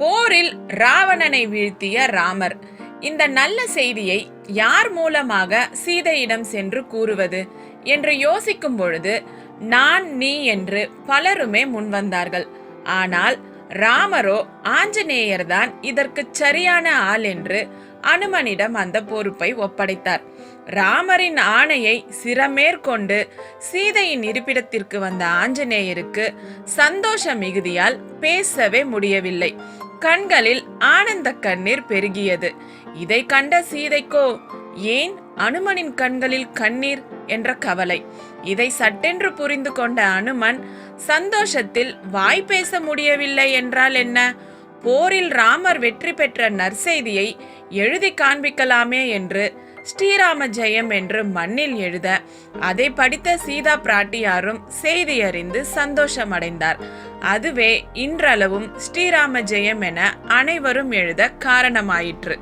போரில் ராவணனை வீழ்த்திய ராமர். இந்த நல்ல செய்தியை யார் மூலமாக சீதையிடம் சென்று கூறுவது என்று யோசிக்கும் பொழுது நான் நீ என்று பலருமே முன்வந்தார்கள் ஆனால் ராமரோ ஆஞ்சநேயர்தான் இதற்கு சரியான ஆள் என்று அனுமனிடம் அந்த பொறுப்பை ஒப்படைத்தார். ராமரின் ஆணையை சிரமேற்கொண்டு சீதையின் இருப்பிடத்திற்கு வந்த ஆஞ்சநேயருக்கு சந்தோஷ மிகுதியால் பேசவே முடியவில்லை. கண்களில் ஆனந்த கண்ணீர் பெருகியது. இதை கண்ட சீதைக்கோ ஏன் அனுமனின் கண்களில் கண்ணீர் என்ற கவலை? இதை சட்டென்று புரிந்து கொண்ட அனுமன் சந்தோஷத்தில் வாய் பேச முடியவில்லை என்றால் என்ன? போரில் ராமர் வெற்றி பெற்ற நற்செய்தியை எழுதி காண்பிக்கலாமே என்று ஸ்ரீராம ஜெயம் என்று மண்ணில் எழுத அதை படித்த சீதா பிராட்டியாரும் செய்தி அறிந்து சந்தோஷமடைந்தார். அதுவே இன்றளவும் ஸ்ரீராம ஜெயம் என அனைவரும் எழுத காரணமாயிற்று.